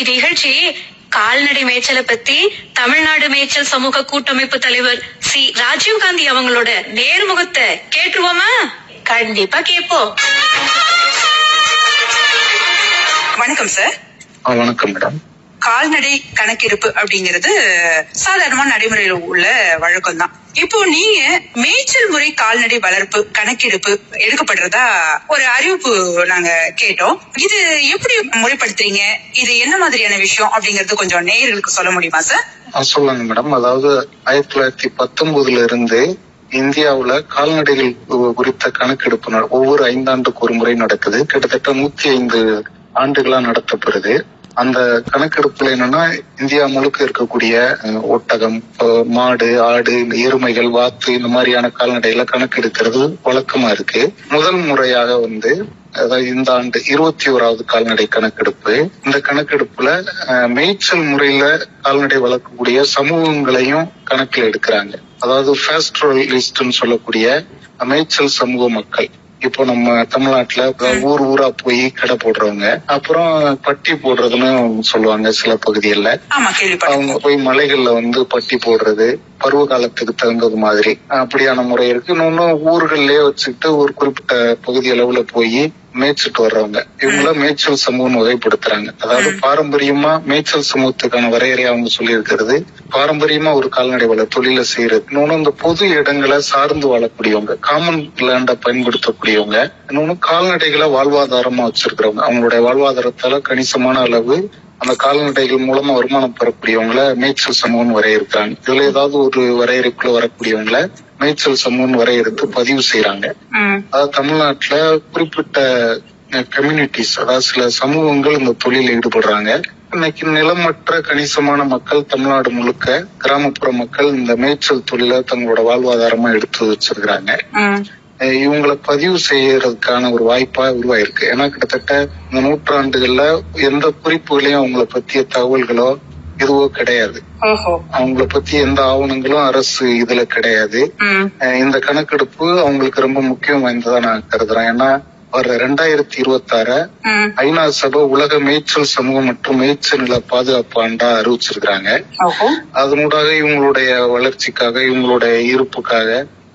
இன்னைக்கு நிகழ்ச்சி கால்நடை மேய்ச்சலை பத்தி தமிழ்நாடு மேய்ச்சல் சமூக கூட்டமைப்பு தலைவர் சி. ராஜீவ் காந்தி அவங்களோட நேர்முகத்தை கேட்டுருவோமா? கண்டிப்பா கேட்போம். வணக்கம் சார் வணக்கம் மேடம் கால்நடை கணக்கெடுப்பு அப்படிங்கிறது சாதாரணமா நடைமுறையில் உள்ள வழக்கம் தான் இப்போ நீங்க மேய்ச்சல் முறை கால்நடை வளர்ப்பு கணக்கெடுப்பு எடுக்கப்படுறதா ஒரு அறிவிப்பு நாங்க கேட்டோம். இது எப்படி முறைப்படுத்துறீங்க? இது என்ன மாதிரியான விஷயம் அப்படிங்கறது கொஞ்சம் நேயர்களுக்கு சொல்ல முடியுமா சார்? சொல்லுங்க மேடம். அதாவது ஆயிரத்தி தொள்ளாயிரத்தி பத்தொன்பதுல இருந்து இந்தியாவுல கால்நடைகள் குறித்த கணக்கெடுப்பு ஒவ்வொரு ஐந்தாண்டுக்கு ஒரு முறை நடக்குது. கிட்டத்தட்ட நூத்தி ஐந்து ஆண்டுகளா நடத்தப்படுது. அந்த கணக்கெடுப்புல என்னன்னா இந்தியா முழுக்க இருக்கக்கூடிய ஒட்டகம் மாடு ஆடு இந்த எருமைகள் வாத்து இந்த மாதிரியான கால்நடைகளை கணக்கெடுக்கிறது வழக்கமா இருக்கு. முதல் முறையாக வந்து அதாவது இந்த ஆண்டு இருபத்தி ஓராவது கால்நடை கணக்கெடுப்பு. இந்த கணக்கெடுப்புல மேய்ச்சல் முறையில கால்நடை வளர்க்கக்கூடிய சமூகங்களையும் கணக்கில் எடுக்கிறாங்க. அதாவது ஃபேஸ்ட்ரல் லிஸ்ட்னு சொல்லக்கூடிய மேய்ச்சல் சமூக மக்கள். இப்போ நம்ம தமிழ்நாட்டுல ஊர் ஊரா போய் கடை போடுறவங்க அப்புறம் பட்டி போடுறதுன்னு சொல்லுவாங்க சில பகுதிகளில். அவங்க போய் மலைகள்ல வந்து பட்டி போடுறது பருவ காலத்துக்கு தகுந்தது மாதிரி அப்படியான முறை இருக்கு. இன்னொன்னு ஊர்கள்லயே வச்சுக்கிட்டு ஒரு குறிப்பிட்ட பகுதி அளவுல போய் மேய்ச்சிட்டு வர்றவங்க. இவங்கள மேய்ச்சல் சமூகம் வகைப்படுத்துறாங்க அதாவது பாரம்பரியமா மேய்ச்சல் சமூகத்துக்கான வரையறை அவங்க சொல்லி இருக்கிறது பாரம்பரியமா ஒரு கால்நடை வள தொழில செய்யறது. இன்னொன்னு இந்த பொது இடங்களை சார்ந்து வாழக்கூடியவங்க காமன் லேண்ட பயன்படுத்தக்கூடியவங்க இன்னொன்னு கால்நடைகளை வாழ்வாதாரமா வச்சிருக்கிறவங்க. அவங்களுடைய வாழ்வாதாரத்தால கணிசமான அளவு அந்த கால்நடைகள் மூலமா வருமானம் பெறக்கூடியவங்கள மேய்ச்சல் சமூகம் வரையறுக்கிறாங்க. இதுல ஏதாவது ஒரு வரையறைக்குள்ள வரக்கூடியவங்கள மேய்ச்சல் சமூகம் வரையறுத்து பதிவு செய்யறாங்க அதாவது தமிழ்நாட்டுல குறிப்பிட்ட கம்யூனிட்டிஸ் அதாவது சில சமூகங்கள் இந்த தொழிலில் ஈடுபடுறாங்க. இன்னைக்கு நிலமற்ற கணிசமான மக்கள் தமிழ்நாடு முழுக்க கிராமப்புற மக்கள் இந்த மேய்ச்சல் தொழிலை தங்களோட வாழ்வாதாரமா எடுத்து வச்சிருக்கிறாங்க. இவங்களை பதிவு செய்யறதுக்கான ஒரு வாய்ப்பா உருவாயிருக்கு. ஏன்னா கிட்டத்தட்ட இந்த நூற்றாண்டுகள்ல எந்த குறிப்புகளையும் அவங்கள பத்திய தகவல்களோ எதுவோ கிடையாது. அவங்கள பத்தி எந்த ஆவணங்களும் அரசு இதுல கிடையாது. இந்த கணக்கெடுப்பு அவங்களுக்கு ரொம்ப முக்கியம் வாய்ந்ததா நான் கருதுறேன். ஏன்னா வர ரெண்டாயிரத்தி இருபத்தி ஆற ம், ஐநா சபை உலக மேய்ச்சல் சமூகம் மற்றும் மேய்ச்சல் நில பாதுகாப்பு ஆண்டா அறிவிச்சிருக்கிறாங்க. அதனூடாக இவங்களுடைய வளர்ச்சிக்காக இவங்களுடைய இருப்புக்காக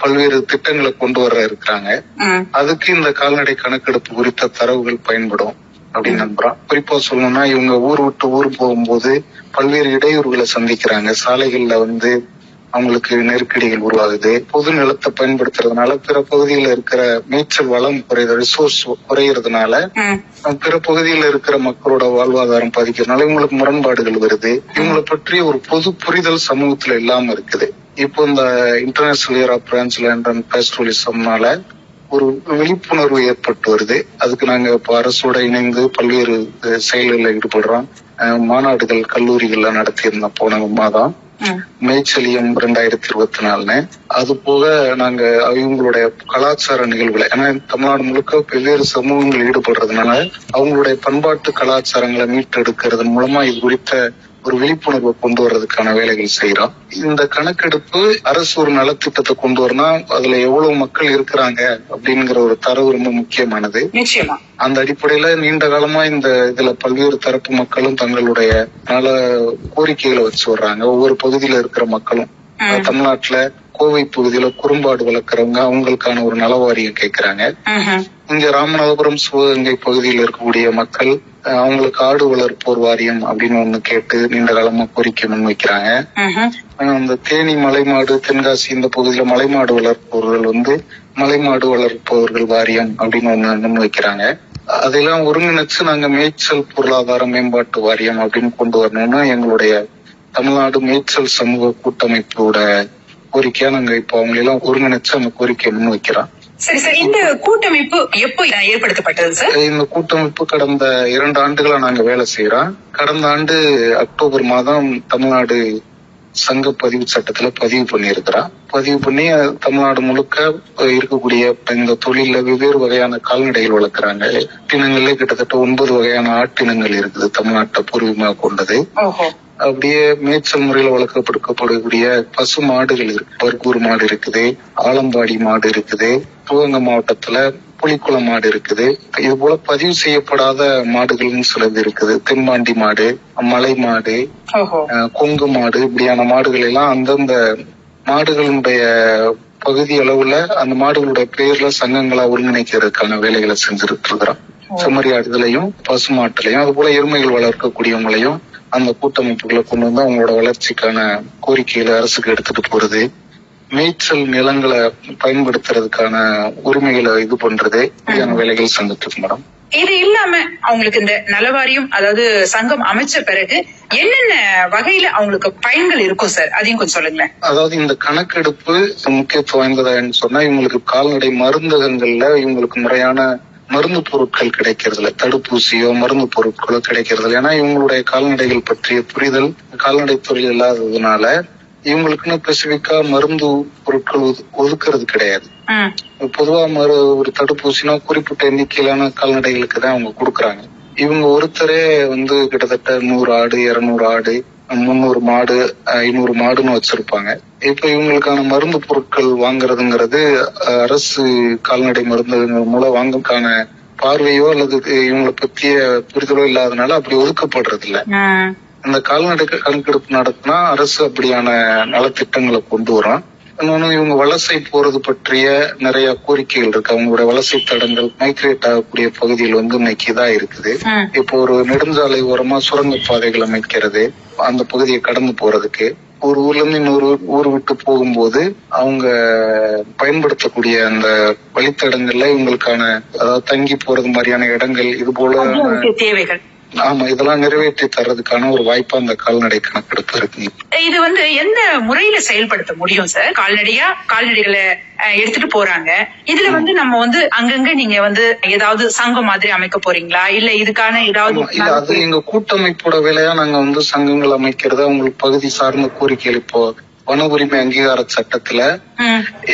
பல்வேறு திட்டங்களை கொண்டு வர இருக்கிறாங்க. அதுக்கு இந்த கால்நடை கணக்கெடுப்பு குறித்த தரவுகள் பயன்படும். அப்படின்னு நம்புறோம். குறிப்பா சொல்லணும்னா இவங்க ஊர் விட்டு ஊர் போகும்போது பல்வேறு இடையூறுகளை சந்திக்கிறாங்க. சாலைகள்ல வந்து அவங்களுக்கு நெருக்கடிகள் உருவாகுது. பொது நிலத்தை பயன்படுத்துறதுனால பிற பகுதியில் இருக்கிற மேய்ச்சல் வளம் குறையுது ரிசோர்ஸ் குறையறதுனால பிற பகுதியில் இருக்கிற மக்களோட வாழ்வாதாரம் பாதிக்கிறதுனால இவங்களுக்கு முரண்பாடுகள் வருது. இவங்களை பற்றி ஒரு பொது புரிதல் சமூகத்துல இல்லாம இருக்குது. இப்போ இந்த international year of rangeland and பேஸ்ட்ரலிசம்னால ஒரு விழிப்புணர்வு ஏற்பட்டு வருது. அதுக்கு நாங்க இப்போ அரசோட இணைந்து பல்வேறு செயல்களில் ஈடுபடுறோம். மாநாடுகள் கல்லூரிகள்ல நடத்தியிருந்தோம் போன மாதம் மேய்ச்சலியம் ரெண்டாயிரத்தி இருபத்தி நாலுன்னு அது போக நாங்க இவங்களுடைய கலாச்சார நிகழ்வுகளை ஏன்னா தமிழ்நாடு முழுக்க பல்வேறு சமூகங்கள் ஈடுபடுறதுனால அவங்களுடைய பண்பாட்டு கலாச்சாரங்களை மீட்டெடுக்கிறது மூலமா இது குறித்த ஒரு விழிப்புணர்வை கொண்டு வர்றதுக்கான வேலைகள் செய்யறோம் இந்த கணக்கெடுப்பு அரசு ஒரு நலத்திட்டத்தை கொண்டு வரணும் அதுல எவ்வளவு மக்கள் இருக்கிறாங்க அப்படிங்கிற ஒரு தரவு ரொம்ப முக்கியமானது. அந்த அடிப்படையில நீண்ட காலமா இந்த இதுல பல்வேறு தரப்பு மக்களும் தங்களுடைய நல கோரிக்கைகளை வச்சு வர்றாங்க. ஒவ்வொரு பகுதியில இருக்கிற மக்களும். தமிழ்நாட்டுல கோவை பகுதியில குறும்பாடு வளர்க்குறவங்க அவங்களுக்கான ஒரு நலவாரியம் கேட்கறாங்க ம்ஹும், இங்க ராமநாதபுரம் சிவகங்கை பகுதியில் இருக்கக்கூடிய மக்கள் அவங்களுக்கு ஆடு வளர்ப்போர் வாரியம் அப்படின்னு ஒண்ணு கேட்டு நீண்ட காலமா கோரிக்கை முன்வைக்கிறாங்க. அந்த தேனி மலைமாடு தென்காசி இந்த பகுதியில மலைமாடு வளர்ப்பவர்கள் வந்து மலைமாடு வளர்ப்பவர்கள் வாரியம் அப்படின்னு ஒண்ணு முன்வைக்கிறாங்க. அதெல்லாம் ஒருங்கிணைச்சு நாங்க மேய்ச்சல் பொருளாதார மேம்பாட்டு வாரியம் அப்படின்னு கொண்டு வரணும்னு எங்களுடைய தமிழ்நாடு மேய்ச்சல் சமூக கூட்டமைப்போட கோரிக்கையா நாங்க இப்போ அவங்களெல்லாம் ஒருங்கிணைச்சு அந்த கோரிக்கையை முன்வைக்கிறோம். சரி சார் இந்த கூட்டமைப்பு எப்போ ஏற்படுத்தப்பட்டது சார்? இந்த கூட்டமைப்பு கடந்த இரண்டு ஆண்டுகளா நாங்க வேலை செய்யறோம் கடந்த ஆண்டு அக்டோபர் மாதம் தமிழ்நாடு சங்க பதிவு சட்டத்துல பதிவு பண்ணியிருக்கிறோம் பதிவு பண்ணி தமிழ்நாடு முழுக்க இருக்கக்கூடிய இந்த தொழில வெவ்வேறு வகையான கால்நடைகள் வளர்க்குறாங்க. இனங்கள்ல கிட்டத்தட்ட ஒன்பது வகையான ஆட்டினங்கள் இருக்குது தமிழ்நாட்டை பூர்வீகமாக கொண்டது. அப்படியே மேய்ச்சல் முறையில வளர்க்கப்படுத்தப்படக்கூடிய பசு மாடுகள் இருக்கு. பர்கூர் மாடு இருக்குது ஆலம்பாடி மாடு இருக்குது. சிவகங்கை மாவட்டத்துல புலிக்குளம் மாடு இருக்குது. இது போல பதிவு செய்யப்படாத மாடுகள்னு சிலது இருக்குது. தென்பாண்டி மாடு மலை மாடு கொங்கு மாடு இப்படியான மாடுகள் எல்லாம் அந்தந்த மாடுகளுடைய பகுதி அளவுல அந்த மாடுகளுடைய பெயர்ல சங்கங்களா ஒருங்கிணைக்கிறதுக்கான வேலைகளை செஞ்சுட்டு இருக்கிறோம் செம்மறியாடுதலையும் பசுமாட்டுலையும் அது போல எருமைகள் வளர்க்கக்கூடியவங்களையும் அந்த கூட்டமைப்புகளை கொண்டு வந்து அவங்களோட வளர்ச்சிக்கான கோரிக்கைகளை அரசுக்கு எடுத்துட்டு போறது. மேய்ச்சல் நிலங்களை பயன்படுத்துறதுக்கான உரிமைகளை இது பண்றது இப்படியான வேலைகள் செஞ்சுட்டு இருக்கு மேடம். இது இல்லாம அவங்களுக்கு இந்த நலவாரியம் அதாவது சங்கம் அமைச்ச பிறகு என்னென்ன வகையில அவங்களுக்கு பயன்கள் இருக்கும் சார்? அதையும் கொஞ்சம் சொல்லுங்களேன். அதாவது இந்த கணக்கெடுப்பு முக்கியத்துவம் வாய்ந்ததான்னு சொன்னா இவங்களுக்கு கால்நடை மருந்தகங்கள்ல இவங்களுக்கு முறையான மருந்து பொருட்கள் கிடைக்கிறது இல்ல தடுப்பூசியோ மருந்து பொருட்களோ கிடைக்கிறது ஏன்னா இவங்களுடைய கால்நடைகள் பற்றிய புரிதல் கால்நடை தொழில் இல்லாததுனால இவங்களுக்குன்னு ஸ்பெசிபிக்கா மருந்து பொருட்கள் ஒது- ஒதுக்குறது கிடையாது. பொதுவா மறு ஒரு தடுப்பூசினா குறிப்பிட்ட எண்ணிக்கையிலான கால்நடைகளுக்கு தான் அவங்க கொடுக்கறாங்க. இவங்க ஒருத்தரே வந்து கிட்டத்தட்ட நூறு ஆடு இருநூறு ஆடு முந்நூறு மாடு ஐநூறு மாடுன்னு வச்சிருப்பாங்க. இப்ப இவங்களுக்கான மருந்து பொருட்கள் வாங்குறதுங்கிறது அரசு கால்நடை மருந்து மூலம் வாங்கக்கான பார்வையோ அல்லது இவங்களை பற்றிய புரிதலோ இல்லாதனால அப்படி ஒதுக்கப்படுறது இல்ல ம், இந்த கால்நடை கணக்கெடுப்பு நடத்தினா அரசு அப்படியான நலத்திட்டங்களை கொண்டு வரும் இன்னொன்னு இவங்க வலசை போறது பற்றிய நிறைய கோரிக்கைகள் இருக்கு. அவங்களோட வலசை தடங்கள் மைக்ரேட் ஆகக்கூடிய பகுதிகள் வந்து இன்னைக்கு இதா இருக்குது. இப்போ ஒரு நெடுஞ்சாலை ஓரமா சுரங்க பாதைகள் அமைக்கிறது அந்த பகுதியை கடந்து போறதுக்கு. ஒரு ஊர்ல இருந்து இன்னொரு ஊர் விட்டு போகும்போது அவங்க பயன்படுத்தக்கூடிய அந்த வழித்தடங்கள்ல இவங்களுக்கான அதாவது தங்கி போறது மாதிரியான இடங்கள் இது போல தேவைகள். ஆமா இதெல்லாம் நிறைவேற்றி தர்றதுக்கான ஒரு வாய்ப்பா அந்த கால்நடை கணக்கெடுப்பு இருக்கு. இது வந்து எந்த முறையில செயல்படுத்த முடியும் சார் கால்நடையா? கால்நடைகளை எடுத்துட்டு போறாங்க. இதுல வந்து நம்ம வந்து அங்கங்க நீங்க வந்து ஏதாவது சங்கம் மாதிரி அமைக்க போறீங்களா? இல்ல இதுக்கான ஏதாவது இல்ல அது எங்க கூட்டமைப்போட வேலையா நாங்க வந்து சங்கங்கள் அமைக்கிறது அவங்களுக்கு பகுதி சார்ந்த கோரிக்கைகள் இப்போ வன உரிமை அங்கீகார சட்டத்துல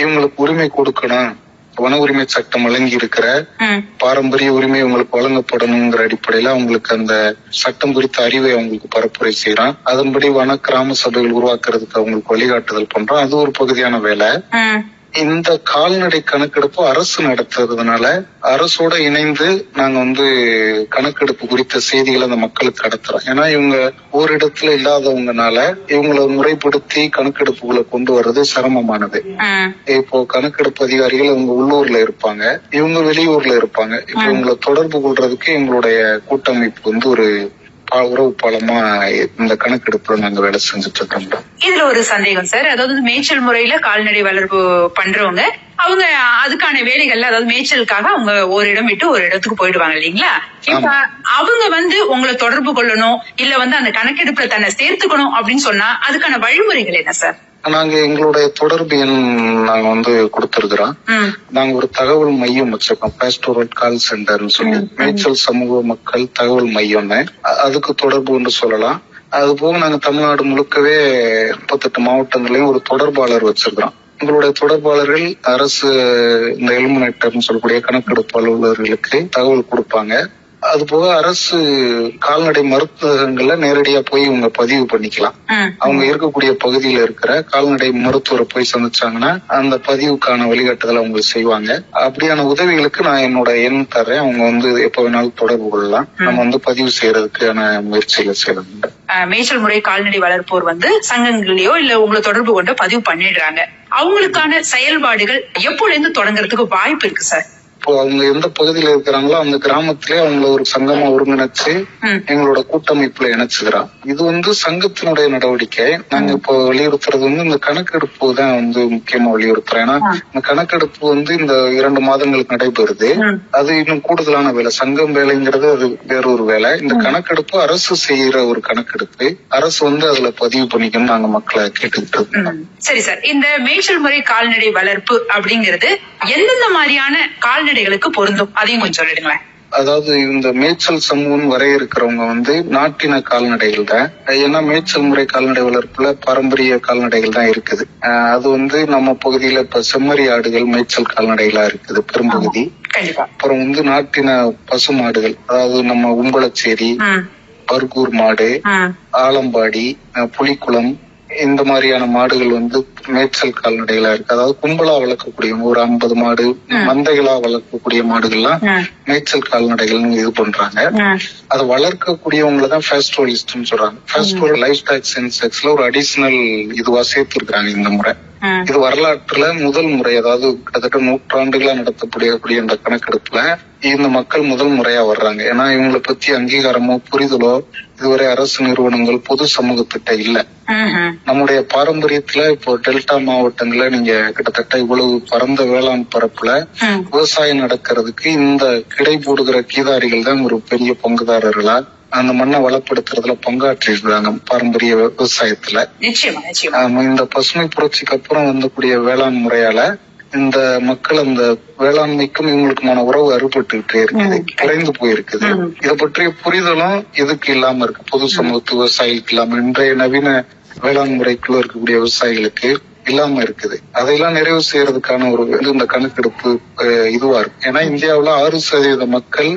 இவங்களுக்கு உரிமை கொடுக்கணும். வன உரிமை சட்டம் வழங்கி இருக்கிற பாரம்பரிய உரிமை உங்களுக்கு வழங்கப்படணுங்கிற அடிப்படையில அவங்களுக்கு அந்த சட்டம் குறித்த அறிவை அவங்களுக்கு பரப்புரை செய்யறோம் அதன்படி வன கிராம சபைகள் உருவாக்குறதுக்கு அவங்களுக்கு வழிகாட்டுதல் பண்றோம் அது ஒரு பகுதியான வேலை. இந்த கால்நடை கணக்கெடுப்பு அரசு நடத்துறதுனால அரசோட இணைந்து நாங்க வந்து கணக்கெடுப்பு குறித்த செய்திகளை அந்த மக்களுக்கு கடத்துறோம் ஏன்னா இவங்க ஓரிடத்துல இல்லாதவங்கனால இவங்களை முறைப்படுத்தி கணக்கெடுப்புகளை கொண்டு வர்றது சிரமமானது. இப்போ கணக்கெடுப்பு அதிகாரிகள் அவங்க உள்ளூர்ல இருப்பாங்க. இவங்க வெளியூர்ல இருப்பாங்க. இப்போ இவங்களை தொடர்பு கொள்றதுக்கு எங்களுடைய கூட்டமைப்பு வந்து ஒரு உறவு பாலமா இந்த கணக்கெடுப்புல நாங்க வேலை செஞ்சுட்டு இருக்கோம் இதுல ஒரு சந்தேகம் சார். அதாவது மேய்ச்சல் முறையில கால்நடை வளர்ப்பு பண்றவங்க அவங்க அதுக்கான வேலைகள்ல அதாவது மேய்ச்சலுக்காக அவங்க ஒரு இடம் விட்டு ஒரு இடத்துக்கு போயிடுவாங்க இல்லைங்களா? இப்ப அவங்க வந்து உங்களை தொடர்பு கொள்ளணும் இல்ல வந்து அந்த கணக்கெடுப்புல தன்னை சேர்த்துக்கணும் அப்படின்னு சொன்னா அதுக்கான வழிமுறைகள் என்ன சார்? நாங்க எங்களுடைய தொடர்பு எண் நாங்க வந்து கொடுத்திருக்கிறோம். நாங்க ஒரு தகவல் மையம் வச்சிருக்கோம். பேஸ்டோரல் கால் சென்டர்னு சொல்லி. மேய்ச்சல் சமூக மக்கள் தகவல் மையம்னு அதுக்கு தொடர்புன்னு சொல்லலாம். அது போக நாங்க தமிழ்நாடு முழுக்கவே முப்பத்தெட்டு மாவட்டங்களையும் ஒரு தொடர்பாளர் வச்சிருக்கிறோம். எங்களுடைய தொடர்பாளர்கள் அரசு இந்த எலுமினேட்டர்னு சொல்லக்கூடிய கணக்கெடுப்பு அலுவலர்களுக்கு தகவல் கொடுப்பாங்க. அது போக அரசு கால்நடை மருத்துவங்கள்ல நேரடியா போய் இவங்க பதிவு பண்ணிக்கலாம். அவங்க இருக்கக்கூடிய பகுதியில இருக்கிற கால்நடை மருத்துவரை போய் சந்திச்சாங்கன்னா அந்த பதிவுக்கான வழிகாட்டுதல் அவங்க செய்வாங்க. அப்படியான உதவிகளுக்கு நான் என்னோட எண் தரேன் அவங்க வந்து எப்ப வேணாலும் தொடர்பு கொள்ளலாம். நம்ம வந்து பதிவு செய்யறதுக்கான முயற்சிகளை செய்யலாம் அஹ், மேய்ச்சல் முறை கால்நடை வளர்ப்போர் வந்து சங்கங்களையோ இல்ல உங்களை தொடர்பு கொண்டு பதிவு பண்ணிடுறாங்க. அவங்களுக்கான செயல்பாடுகள் எப்போல இருந்து தொடங்குறதுக்கு வாய்ப்பு இருக்கு சார்? அவங்க எந்த பகுதியில இருக்கிறாங்களோ அந்த கிராமத்திலே அவங்கள ஒரு சங்கமா ஒருங்கிணைச்சு எங்களோட கூட்டமைப்புல இணைச்சுக்கிறோம் இது வந்து சங்கத்தினுடைய நடவடிக்கை. நாங்க இப்போ வலியுறுத்துறது வந்து இந்த கணக்கெடுப்பு தான் வந்து முக்கியமா வலியுறுத்துறோம் ஏன்னா. இந்த கணக்கெடுப்பு வந்து இந்த இரண்டு மாதங்களுக்கு நடைபெறுது. அது இன்னும் கூடுதலான வேலை. சங்கம் வேலைங்கிறது அது வேறொரு வேலை. இந்த கணக்கெடுப்பு அரசு செய்யற ஒரு கணக்கெடுப்பு. அரசு வந்து அதுல பதிவு பண்ணிக்கணும் நாங்க மக்களை கேட்டுக்கிட்டு இருக்கோம். சரி சார். இந்த மேய்ச்சல் முறை கால்நடை வளர்ப்பு அப்படிங்கிறது எந்தெந்த மாதிரியான கால்நடைகளுக்கு பொருந்தும். அதையும் கொஞ்சம் சொல்லிடுங்களேன். அதாவது இந்த மேய்ச்சல் சமூகம் வரையறுக்கிறவங்க வந்து நாட்டின கால்நடைகள் தான். ஏன்னா மேய்ச்சல் முறை கால்நடை வளர்ப்புல பாரம்பரிய கால்நடைகள் தான் இருக்குது. அது வந்து நம்ம பகுதியில இப்ப செம்மறி ஆடுகள் மேய்ச்சல் கால்நடைகளா இருக்குது பெரும்பகுதி. அப்புறம் வந்து நாட்டின பசு மாடுகள் அதாவது நம்ம உம்பளச்சேரி பர்கூர் மாடு ஆலம்பாடி புலிக்குளம் இந்த மாதிரியான மாடுகள் வந்து மேய்ச்சல் கால்நடைகளா இருக்கு. அதாவது கும்பலா வளர்க்கக்கூடிய ஒரு ஐம்பது மாடு மந்தைகளா வளர்க்கக்கூடிய மாடுகள்லாம் மேய்ச்சல் கால்நடைகள்னு இது பண்றாங்க. அதை வளர்க்கக்கூடியவங்களை தான் ஃபேஸ்டோலிஸ்ட்னு சொல்றாங்க. ஃபேஸ்டோல் லைஃப் ஸ்டாக் சென்செக்ஸ்ல ஒரு அடிஷனல் இதுவா சேர்த்திருக்கிறாங்க இந்த முறை. இது வரலாற்றுல முதல் முறை அதாவது கிட்டத்தட்ட நூற்றாண்டுகளா நடத்தக்கூடிய இந்த கணக்கெடுப்புல இந்த மக்கள் முதல் முறையா வர்றாங்க. ஏன்னா இவங்களை பத்தி அங்கீகாரமோ புரிதலோ இதுவரை அரசு நிறுவனங்கள் பொது சமூகத்திட்ட இல்ல. நம்முடைய பாரம்பரியத்துல இப்போ டெல்டா மாவட்டங்கள்ல நீங்க கிட்டத்தட்ட இவ்வளவு பரந்த வேளாண் பரப்புல. விவசாயம் நடக்கிறதுக்கு இந்த கிடை போடுகிற கீதாரிகள் தான் ஒரு பெரிய பங்குதாரர்களா அந்த மண்ணை வளப்படுத்துறதுல பங்காற்றி இருக்காங்க பாரம்பரிய விவசாயத்துல இந்த பசுமை புரட்சிக்கு அப்புறம் வந்தக்கூடிய வேளாண் முறையால இந்த மக்கள் அந்த வேளாண்மைக்கும் இவங்களுக்குமான உறவு அறுபட்டுக்கிட்டே இருக்குது. குறைந்து போயிருக்குது. இத பற்றிய புரிதலும் எதுக்கு இல்லாம இருக்கு. பொது சமூகத்து விவசாயிகளுக்கு இல்லாம. இன்றைய நவீன வேளாண் முறைக்குள்ள இருக்கக்கூடிய விவசாயிகளுக்கு இல்லாம இருக்குது. அதையெல்லாம் நிறைவு செய்யறதுக்கான ஒரு இந்த கணக்கெடுப்பு இதுவா இருக்கும் ஏன்னா இந்தியாவுல ஆறு சதவீத மக்கள்